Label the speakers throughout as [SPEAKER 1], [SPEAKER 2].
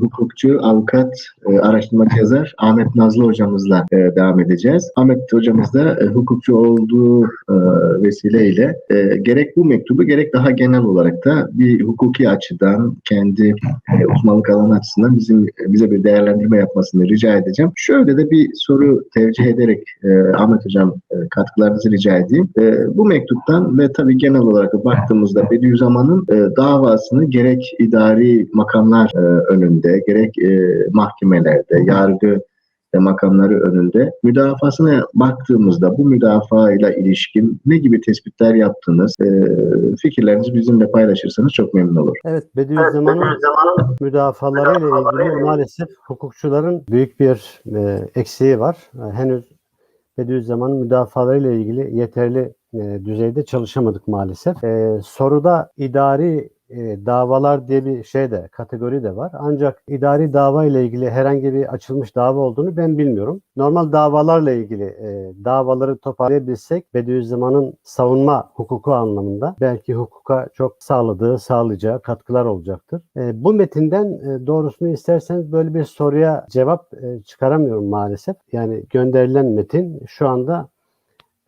[SPEAKER 1] hukukçu, avukat, e, araştırmacı yazar Ahmet Nazlı hocamızla e, devam edeceğiz. Ahmet hocamız da e, hukukçu olduğu e, vesileyle e, gerek bu mektubu gerek daha genel olarak da bir hukuki açıdan kendi e, uzmanlık alanı açısından bizim bize bir değerlendirme yapmasını rica edeceğim. Şöyle de bir soru tevcih ederek e, Ahmet hocam e, katkılarınızı rica edeyim. E, bu mektuptan ve tabii genel olarak da baktığımızda Bediüzzaman'ın e, davasını gerek idari makamlar e, önünde, gerek e, mahkemelerde, yargı e, makamları önünde müdafasına baktığımızda bu müdafaa ile ilişkin ne gibi tespitler yaptınız? E, fikirlerinizi bizimle paylaşırsanız çok memnun olur.
[SPEAKER 2] Evet, Bediüzzaman'ın müdafalarıyla ilgili maalesef hukukçuların büyük bir e, eksiği var. E, henüz Bediüzzaman'ın müdafalarıyla ilgili yeterli e, düzeyde çalışamadık maalesef. E, soruda idari e, davalar diye bir şey de kategori de var. Ancak idari dava ile ilgili herhangi bir açılmış dava olduğunu ben bilmiyorum. Normal davalarla ilgili e, davaları toparlayabilsek Bediüzzaman'ın savunma hukuku anlamında belki hukuka çok sağladığı, sağlayacağı katkılar olacaktır. E, bu metinden e, doğrusunu isterseniz böyle bir soruya cevap e, çıkaramıyorum maalesef. Yani gönderilen metin şu anda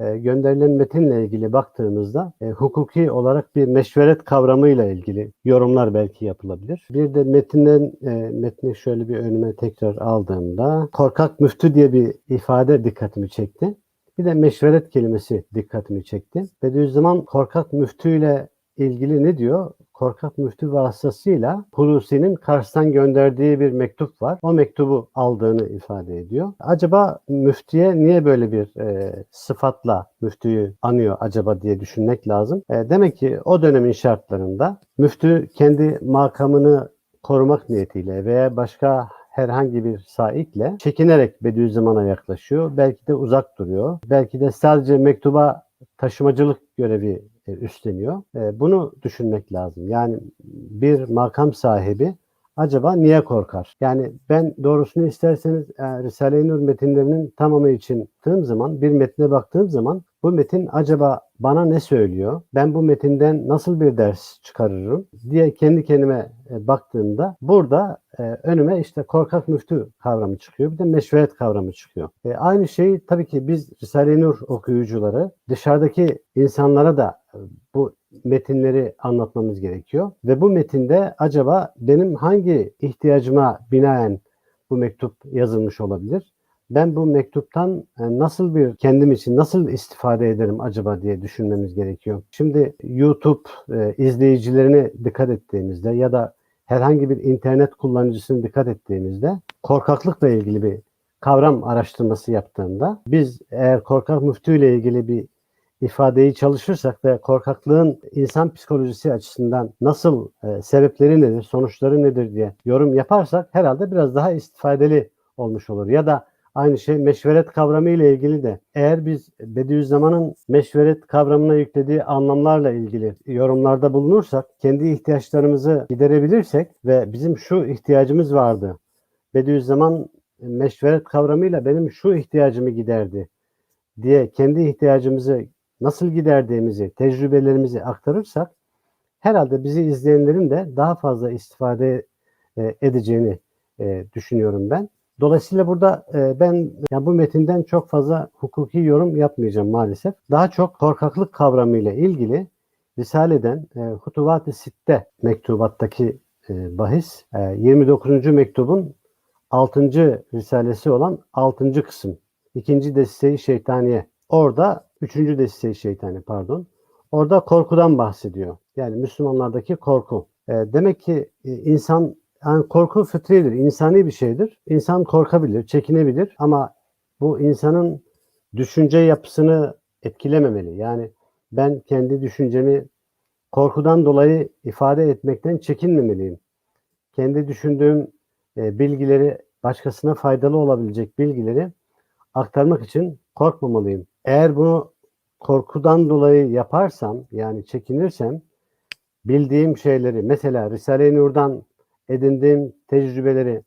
[SPEAKER 2] e, gönderilen metinle ilgili baktığımızda e, hukuki olarak bir meşveret kavramıyla ilgili yorumlar belki yapılabilir. Bir de metinden e, metni şöyle bir önüme tekrar aldığımda korkak müftü diye bir ifade dikkatimi çekti. Bir de meşveret kelimesi dikkatimi çekti. Bediüzzaman korkak müftüyle ilgili ne diyor? Korkak müftü vasıtasıyla Hulusi'nin Kars'tan gönderdiği bir mektup var. O mektubu aldığını ifade ediyor. Acaba müftiye niye böyle bir e, sıfatla müftüyü anıyor acaba diye düşünmek lazım. E, demek ki o dönemin şartlarında müftü kendi makamını korumak niyetiyle veya başka herhangi bir saikle çekinerek Bediüzzaman'a yaklaşıyor. Belki de uzak duruyor. Belki de sadece mektuba taşımacılık görevi e, üstleniyor. E, bunu düşünmek lazım. Yani bir makam sahibi acaba niye korkar? Yani ben doğrusunu isterseniz e, Risale-i Nur metinlerinin tamamı için baktığım zaman bir metne baktığım zaman bu metin acaba bana ne söylüyor? Ben bu metinden nasıl bir ders çıkarırım diye kendi kendime baktığımda burada önüme işte korkak müftü kavramı çıkıyor. Bir de meşveret kavramı çıkıyor. E, aynı şeyi tabii ki biz Risale-i Nur okuyucuları dışarıdaki insanlara da bu metinleri anlatmamız gerekiyor. Ve bu metinde acaba benim hangi ihtiyacıma binaen bu mektup yazılmış olabilir? Ben bu mektuptan nasıl bir kendim için nasıl istifade ederim acaba diye düşünmemiz gerekiyor. Şimdi YouTube e, izleyicilerine dikkat ettiğimizde ya da herhangi bir internet kullanıcısına dikkat ettiğimizde korkaklıkla ilgili bir kavram araştırması yaptığında biz eğer korkak müftüyle ilgili bir ifadeyi çalışırsak ve korkaklığın insan psikolojisi açısından nasıl e, sebepleri nedir, sonuçları nedir diye yorum yaparsak herhalde biraz daha istifadeli olmuş olur. Ya da aynı şey meşveret kavramı ile ilgili de eğer biz Bediüzzaman'ın meşveret kavramına yüklediği anlamlarla ilgili yorumlarda bulunursak, kendi ihtiyaçlarımızı giderebilirsek ve bizim şu ihtiyacımız vardı. Bediüzzaman meşveret kavramıyla benim şu ihtiyacımı giderdi diye kendi ihtiyacımızı nasıl giderdiğimizi, tecrübelerimizi aktarırsak herhalde bizi izleyenlerin de daha fazla istifade e, edeceğini e, düşünüyorum ben. Dolayısıyla burada e, ben yani bu metinden çok fazla hukuki yorum yapmayacağım maalesef. Daha çok korkaklık kavramıyla ilgili Risale'den e, Hutuvat-ı Sitte mektubattaki e, bahis e, 29. mektubun 6. risalesi olan 6. kısım. ikinci desteği şeytaniye. Orada Üçüncü desteği şeytani pardon. Orada korkudan bahsediyor. Yani Müslümanlardaki korku. E, demek ki e, insan yani korku fıtridir, insani bir şeydir. İnsan korkabilir, çekinebilir ama bu insanın düşünce yapısını etkilememeli. Yani ben kendi düşüncemi korkudan dolayı ifade etmekten çekinmemeliyim. Kendi düşündüğüm e, bilgileri başkasına faydalı olabilecek bilgileri aktarmak için korkmamalıyım. Eğer bunu korkudan dolayı yaparsam yani çekinirsem bildiğim şeyleri mesela Risale-i Nur'dan edindiğim tecrübeleri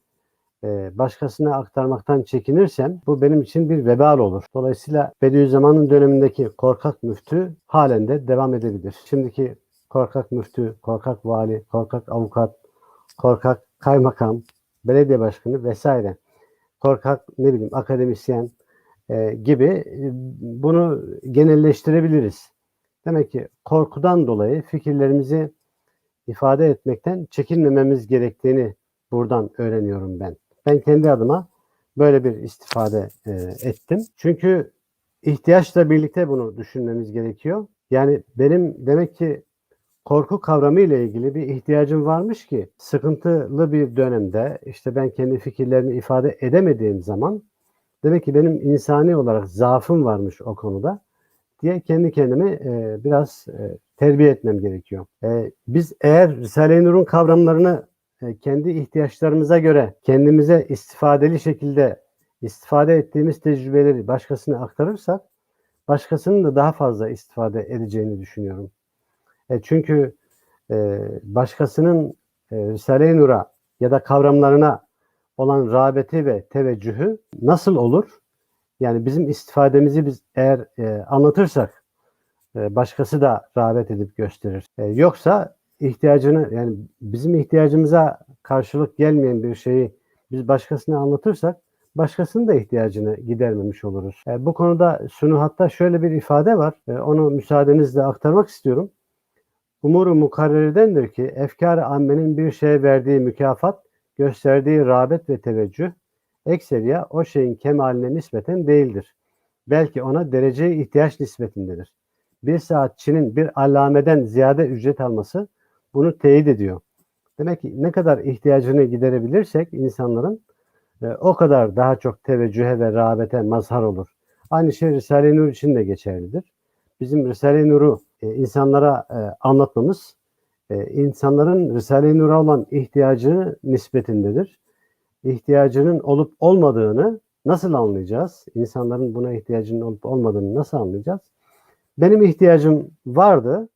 [SPEAKER 2] e, başkasına aktarmaktan çekinirsem bu benim için bir vebal olur. Dolayısıyla Bediüzzaman'ın dönemindeki korkak müftü halen de devam edebilir. Şimdiki korkak müftü, korkak vali, korkak avukat, korkak kaymakam belediye başkanı vesaire, korkak ne bileyim akademisyen e, gibi e, bunu genelleştirebiliriz. Demek ki korkudan dolayı fikirlerimizi ifade etmekten çekinmememiz gerektiğini buradan öğreniyorum ben. Ben kendi adıma böyle bir istifade e, ettim. Çünkü ihtiyaçla birlikte bunu düşünmemiz gerekiyor. Yani benim demek ki korku kavramı ile ilgili bir ihtiyacım varmış ki sıkıntılı bir dönemde işte ben kendi fikirlerimi ifade edemediğim zaman demek ki benim insani olarak zaafım varmış o konuda diye kendi kendimi e, biraz e, terbiye etmem gerekiyor. E, biz eğer Risale-i Nur'un kavramlarını e, kendi ihtiyaçlarımıza göre kendimize istifadeli şekilde istifade ettiğimiz tecrübeleri başkasına aktarırsak başkasının da daha fazla istifade edeceğini düşünüyorum. E, çünkü e, başkasının e, Risale-i Nur'a ya da kavramlarına olan rağbeti ve teveccühü nasıl olur? Yani bizim istifademizi biz eğer e, anlatırsak başkası da rağbet edip gösterir. E, yoksa ihtiyacını yani bizim ihtiyacımıza karşılık gelmeyen bir şeyi biz başkasına anlatırsak başkasının da ihtiyacını gidermemiş oluruz. E, bu konuda hatta şöyle bir ifade var. Onu müsaadenizle aktarmak istiyorum. Umuru mukarreredendir ki efkar-ı ammenin bir şeye verdiği mükafat, gösterdiği rağbet ve teveccüh ekseriya o şeyin kemaline nispeten değildir. Belki ona dereceye ihtiyaç nispetindedir. Bir saatçinin bir alameden ziyade ücret alması bunu teyit ediyor. Demek ki ne kadar ihtiyacını giderebilirsek insanların e, o kadar daha çok teveccühe ve rağbete mazhar olur. Aynı şey Risale-i Nur için de geçerlidir. Bizim Risale-i Nur'u e, insanlara e, anlatmamız e, insanların Risale-i Nur'a olan ihtiyacı nispetindedir. İhtiyacının olup olmadığını nasıl anlayacağız? İnsanların buna ihtiyacının olup olmadığını nasıl anlayacağız? Benim ihtiyacım vardı.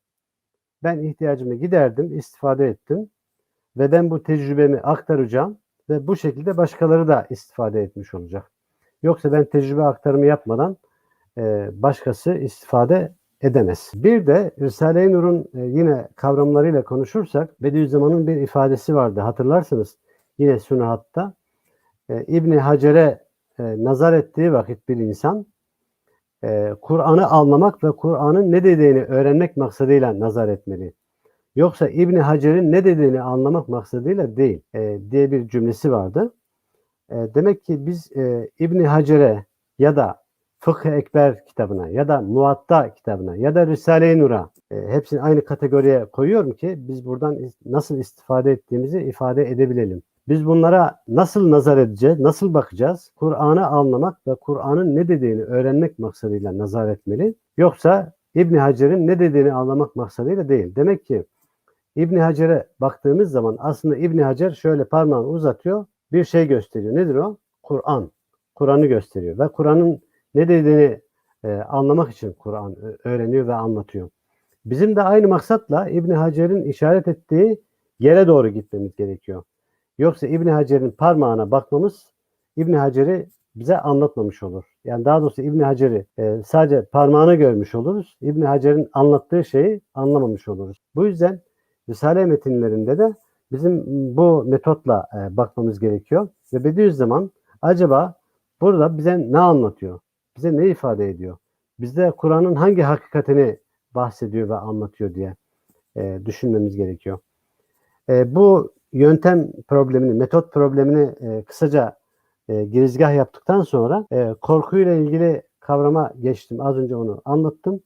[SPEAKER 2] Ben ihtiyacımı giderdim, istifade ettim ve ben bu tecrübemi aktaracağım ve bu şekilde başkaları da istifade etmiş olacak. Yoksa ben tecrübe aktarımı yapmadan e, başkası istifade edemez. Bir de Risale-i Nur'un e, yine kavramlarıyla konuşursak Bediüzzaman'ın bir ifadesi vardı hatırlarsınız. Yine Sünuhat'ta e, İbni Hacer'e e, nazar ettiği vakit bir insan e, Kur'an'ı anlamak ve Kur'an'ın ne dediğini öğrenmek maksadıyla nazar etmeli. Yoksa İbni Hacer'in ne dediğini anlamak maksadıyla değil e, diye bir cümlesi vardı. E, demek ki biz e, İbni Hacer'e ya da Fıkh-ı Ekber kitabına ya da Muatta kitabına ya da Risale-i Nur'a e, hepsini aynı kategoriye koyuyorum ki biz buradan nasıl istifade ettiğimizi ifade edebilelim. Biz bunlara nasıl nazar edeceğiz, nasıl bakacağız? Kur'an'ı anlamak ve Kur'an'ın ne dediğini öğrenmek maksadıyla nazar etmeli. Yoksa İbn Hacer'in ne dediğini anlamak maksadıyla değil. Demek ki İbn Hacer'e baktığımız zaman aslında İbn Hacer şöyle parmağını uzatıyor, bir şey gösteriyor. Nedir o? Kur'an. Kur'an'ı gösteriyor ve Kur'an'ın ne dediğini e, anlamak için Kur'an öğreniyor ve anlatıyor. Bizim de aynı maksatla İbn Hacer'in işaret ettiği yere doğru gitmemiz gerekiyor. Yoksa İbn Hacer'in parmağına bakmamız İbn Hacer'i bize anlatmamış olur. Yani daha doğrusu İbn Hacer'i e, sadece parmağını görmüş oluruz. İbn Hacer'in anlattığı şeyi anlamamış oluruz. Bu yüzden Risale metinlerinde de bizim bu metotla e, bakmamız gerekiyor. Ve Bediüzzaman acaba burada bize ne anlatıyor? Bize ne ifade ediyor? Bizde Kur'an'ın hangi hakikatini bahsediyor ve anlatıyor diye e, düşünmemiz gerekiyor. E, bu yöntem problemini, metot problemini e, kısaca e, girizgah yaptıktan sonra e, korkuyla ilgili kavrama geçtim. Az önce onu anlattım.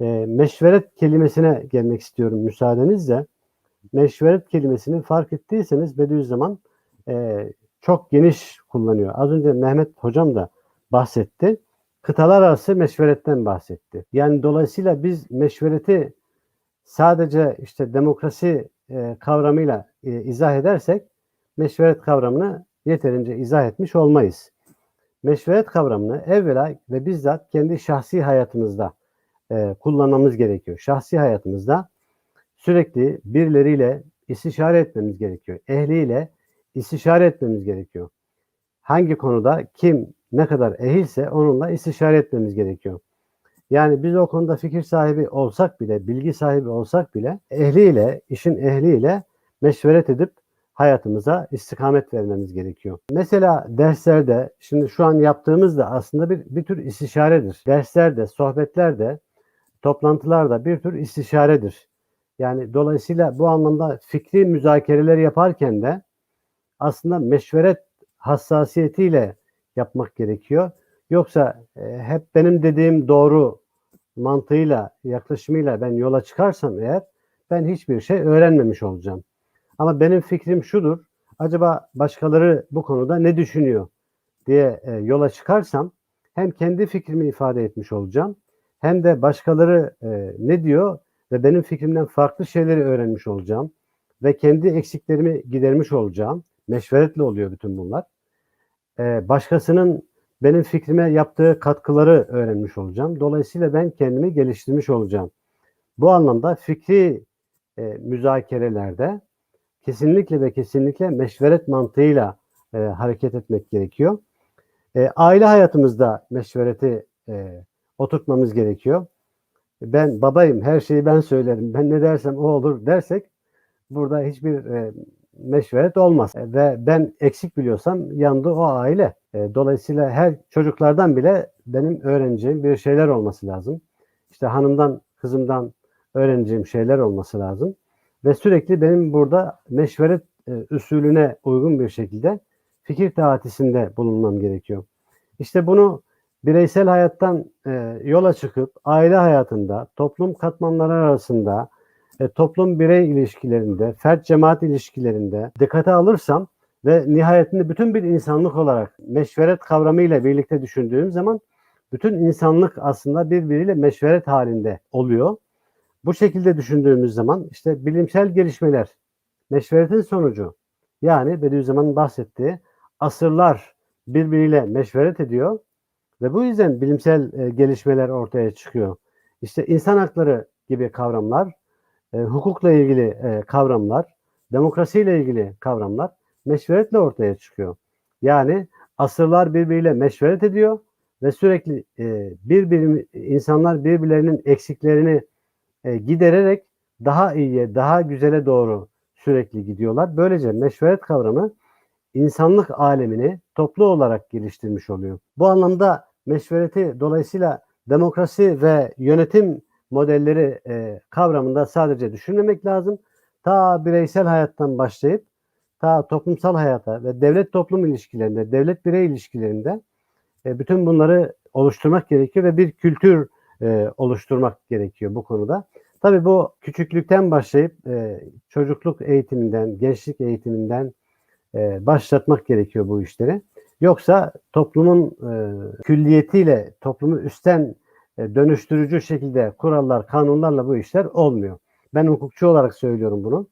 [SPEAKER 2] E, meşveret kelimesine gelmek istiyorum müsaadenizle. Meşveret kelimesini fark ettiyseniz Bediüzzaman e, çok geniş kullanıyor. Az önce Mehmet hocam da bahsetti. Kıtalar arası meşveretten bahsetti. Yani dolayısıyla biz meşvereti sadece işte demokrasi e, kavramıyla e, izah edersek meşveret kavramını yeterince izah etmiş olmayız. Meşveret kavramını evvela ve bizzat kendi şahsi hayatımızda e, kullanmamız gerekiyor. Şahsi hayatımızda sürekli birileriyle istişare etmemiz gerekiyor. Ehliyle istişare etmemiz gerekiyor. Hangi konuda kim ne kadar ehilse onunla istişare etmemiz gerekiyor. Yani biz o konuda fikir sahibi olsak bile, bilgi sahibi olsak bile ehliyle, işin ehliyle meşveret edip hayatımıza istikamet vermemiz gerekiyor. Mesela derslerde, şimdi şu an yaptığımız da aslında bir, bir tür istişaredir. Derslerde, sohbetlerde, toplantılarda bir tür istişaredir. Yani dolayısıyla bu anlamda fikri müzakereler yaparken de aslında meşveret hassasiyetiyle yapmak gerekiyor. Yoksa e, hep benim dediğim doğru mantığıyla, yaklaşımıyla ben yola çıkarsam eğer ben hiçbir şey öğrenmemiş olacağım. Ama benim fikrim şudur. Acaba başkaları bu konuda ne düşünüyor diye e, yola çıkarsam hem kendi fikrimi ifade etmiş olacağım hem de başkaları e, ne diyor ve benim fikrimden farklı şeyleri öğrenmiş olacağım ve kendi eksiklerimi gidermiş olacağım. Meşveretle oluyor bütün bunlar. E, başkasının benim fikrime yaptığı katkıları öğrenmiş olacağım. Dolayısıyla ben kendimi geliştirmiş olacağım. Bu anlamda fikri e, müzakerelerde kesinlikle ve kesinlikle meşveret mantığıyla e, hareket etmek gerekiyor. E, aile hayatımızda meşvereti e, oturtmamız gerekiyor. Ben babayım, her şeyi ben söylerim, ben ne dersem o olur dersek burada hiçbir e, meşveret olmaz. E, ve ben eksik biliyorsam yandı o aile. E, dolayısıyla her çocuklardan bile benim öğreneceğim bir şeyler olması lazım. İşte hanımdan, kızımdan öğreneceğim şeyler olması lazım. Ve sürekli benim burada meşveret e, usulüne uygun bir şekilde fikir dağıtısında bulunmam gerekiyor. İşte bunu bireysel hayattan yola çıkıp aile hayatında, toplum katmanları arasında, e, toplum birey ilişkilerinde, fert cemaat ilişkilerinde dikkate alırsam ve nihayetinde bütün bir insanlık olarak meşveret kavramıyla birlikte düşündüğüm zaman bütün insanlık aslında birbiriyle meşveret halinde oluyor. Bu şekilde düşündüğümüz zaman işte bilimsel gelişmeler, meşveretin sonucu yani Bediüzzaman'ın bahsettiği asırlar birbiriyle meşveret ediyor ve bu yüzden bilimsel e, gelişmeler ortaya çıkıyor. İşte insan hakları gibi kavramlar, e, hukukla ilgili e, kavramlar, demokrasiyle ilgili kavramlar meşveretle ortaya çıkıyor. Yani asırlar birbiriyle meşveret ediyor ve sürekli e, birbiri insanlar birbirlerinin eksiklerini e, gidererek daha iyiye, daha güzele doğru sürekli gidiyorlar. Böylece meşveret kavramı insanlık alemini toplu olarak geliştirmiş oluyor. Bu anlamda meşvereti dolayısıyla demokrasi ve yönetim modelleri e, kavramında sadece düşünmemek lazım. Ta bireysel hayattan başlayıp ta toplumsal hayata ve devlet toplum ilişkilerinde, devlet birey ilişkilerinde e, bütün bunları oluşturmak gerekiyor ve bir kültür e, oluşturmak gerekiyor bu konuda. Tabii bu küçüklükten başlayıp e, çocukluk eğitiminden, gençlik eğitiminden e, başlatmak gerekiyor bu işleri. Yoksa toplumun e, külliyetiyle toplumu üstten dönüştürücü şekilde kurallar, kanunlarla bu işler olmuyor. Ben hukukçu olarak söylüyorum bunu.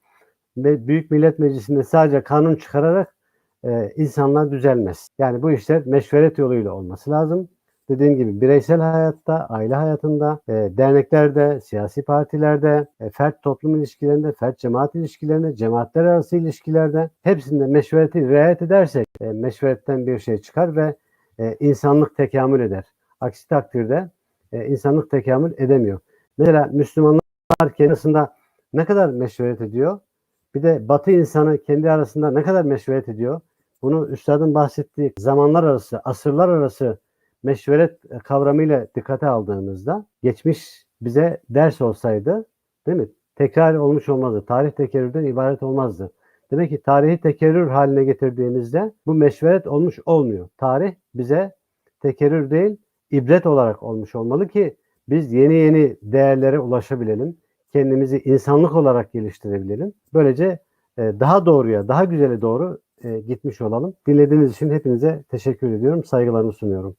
[SPEAKER 2] Ve Büyük Millet Meclisi'nde sadece kanun çıkararak e, insanlar düzelmez. Yani bu işler meşveret yoluyla olması lazım. Dediğim gibi bireysel hayatta, aile hayatında, e, derneklerde, siyasi partilerde, e, fert toplum ilişkilerinde, fert cemaat ilişkilerinde, cemaatler arası ilişkilerde hepsinde meşvereti riayet edersek e, meşveretten bir şey çıkar ve e, insanlık tekamül eder. Aksi takdirde e, insanlık tekamül edemiyor. Mesela Müslümanlar kendi arasında ne kadar meşveret ediyor? Bir de Batı insanı kendi arasında ne kadar meşveret ediyor? Bunu üstadın bahsettiği zamanlar arası, asırlar arası meşveret kavramıyla dikkate aldığımızda geçmiş bize ders olsaydı değil mi? Tekrar olmuş olmazdı. Tarih tekerrürden ibaret olmazdı. Demek ki tarihi tekerrür haline getirdiğimizde bu meşveret olmuş olmuyor. Tarih bize tekerrür değil ibret olarak olmuş olmalı ki biz yeni yeni değerlere ulaşabilelim. Kendimizi insanlık olarak geliştirebilelim. Böylece e, daha doğruya, daha güzele doğru e, gitmiş olalım. Dinlediğiniz için hepinize teşekkür ediyorum. Saygılarımı sunuyorum.